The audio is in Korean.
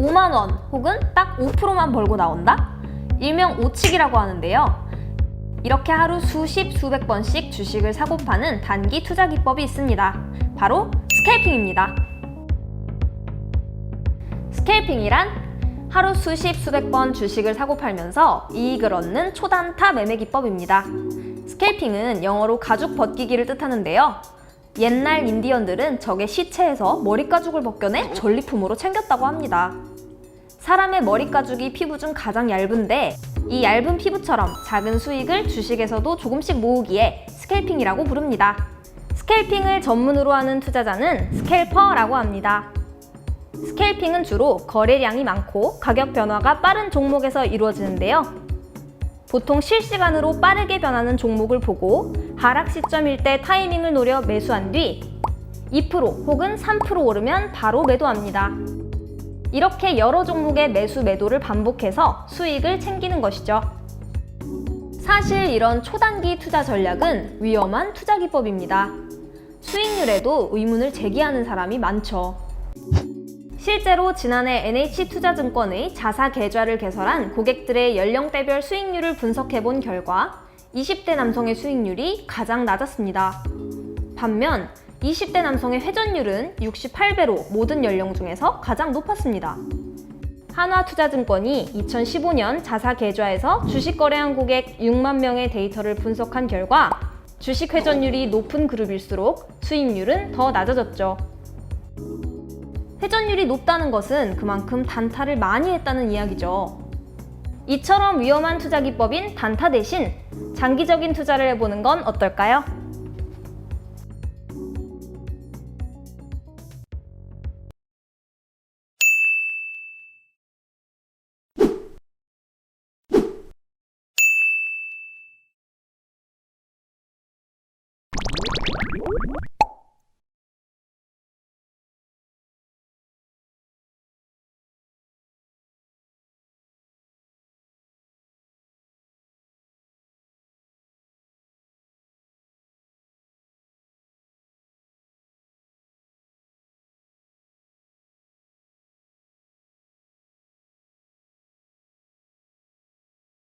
오만원 혹은 딱 5%만 벌고 나온다? 일명 오치기라고 하는데요. 이렇게 하루 수십, 수백 번씩 주식을 사고 파는 단기 투자 기법이 있습니다. 바로 스케이핑입니다. 스케이핑이란 하루 수십, 수백 번 주식을 사고 팔면서 이익을 얻는 초단타 매매 기법입니다. 스케이핑은 영어로 가죽 벗기기를 뜻하는데요. 옛날 인디언들은 적의 시체에서 머리 가죽을 벗겨내 전리품으로 챙겼다고 합니다. 사람의 머리 가죽이 피부 중 가장 얇은데 이 얇은 피부처럼 작은 수익을 주식에서도 조금씩 모으기에 스캘핑이라고 부릅니다. 스캘핑을 전문으로 하는 투자자는 스캘퍼라고 합니다. 스캘핑은 주로 거래량이 많고 가격 변화가 빠른 종목에서 이루어지는데요. 보통 실시간으로 빠르게 변하는 종목을 보고 하락 시점일 때 타이밍을 노려 매수한 뒤 2% 혹은 3% 오르면 바로 매도합니다. 이렇게 여러 종목의 매수 매도를 반복해서 수익을 챙기는 것이죠. 사실 이런 초단기 투자 전략은 위험한 투자 기법입니다. 수익률에도 의문을 제기하는 사람이 많죠. 실제로 지난해 NH투자증권의 자사 계좌를 개설한 고객들의 연령대별 수익률을 분석해 본 결과 20대 남성의 수익률이 가장 낮았습니다. 반면 20대 남성의 회전율은 68배로 모든 연령 중에서 가장 높았습니다. 한화투자증권이 2015년 자사 계좌에서 주식 거래한 고객 6만 명의 데이터를 분석한 결과 주식 회전율이 높은 그룹일수록 수익률은 더 낮아졌죠. 회전율이 높다는 것은 그만큼 단타를 많이 했다는 이야기죠. 이처럼 위험한 투자 기법인 단타 대신 장기적인 투자를 해보는 건 어떨까요?